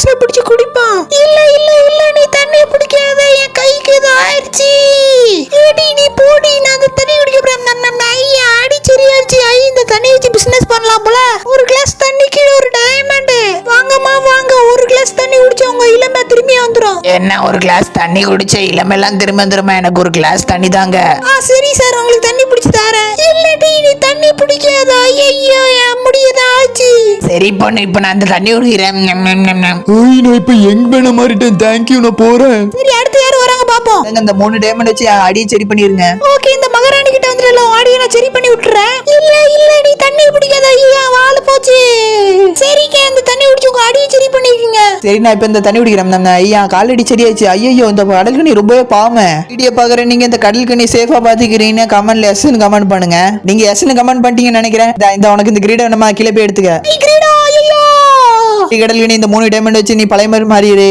கிளாஸ்ல பிடிச்சு குடிப்பான் இல்ல இல்ல இல்ல நீ தண்ணி பிடிக்காத என் கைக்கு ஏதோ ஆயிடுச்சு. ஏடி நீ போடி. நான் அந்த தண்ணி குடிக்க போறேன் நம்ம ஐயா ஆடி சரியாச்சு ஐ இந்த தண்ணி வச்சு பிசினஸ் பண்ணலாம் போல. ஒரு கிளாஸ் தண்ணி கீழே ஒரு டைமண்ட் வாங்கம்மா வாங்க. ஒரு கிளாஸ் தண்ணி குடிச்சா உங்க இளமை திரும்பி வந்துரும். என்ன ஒரு கிளாஸ் தண்ணி குடிச்ச இளமெல்லாம் திரும்ப திரும்ப எனக்கு ஒரு கிளாஸ் தண்ணி தாங்க ஆ சரி சார். உங்களுக்கு தண்ணி பிடிச்சு தரேன். இல்லடி சரி பொண்ணு இப்ப நான் அந்த தண்ணி ஞம். ஓய் நான் இப்ப யங் மேன மாறிட்டேன். தேங்க்யூ நான் போறேன். சரி அடுத்து யார் வராங்க பாப்போம். இந்த மூணு டைமண்ட் வச்சு அடியை சரி பண்ணிருங்க. ஓகே இந்த மகாராணி கிட்ட வந்துடலாம் ஆடியை நான் சரி பண்ணி விட்டுறேன். இல்ல இல்ல நீ தண்ணி பிடிக்காத ஐயா வாழ போச்சு. சரிங்க இந்த தண்ணி குடிச்சு உங்க அடியை சரி பண்ணிருக்கீங்க சரி நான் இப்ப இந்த தண்ணி குடிக்கிறேன் நம்ம ஐயா காலடி சரியாச்சு ஐயோ இந்த கடல் கண்ணி ரொம்பவே பாவம். வீடியோ பாக்குற நீங்க இந்த கடல் கண்ணி சேஃபா பாத்துக்கிறீங்க கமெண்ட்ல எஸ்ன்னு கமெண்ட் பண்ணுங்க. நீங்க எஸ்ன்னு கமெண்ட் பண்ணிட்டீங்கன்னு நினைக்கிறேன். இந்தா, இந்த உனக்கு இந்த கிரீடம் நம்ம கீழே போய் எடுத்துக்க! கடல் இணைந்த இந்த மூணு டைமண்ட் வச்சு நீ பழைய மாதிரி மாறிடு.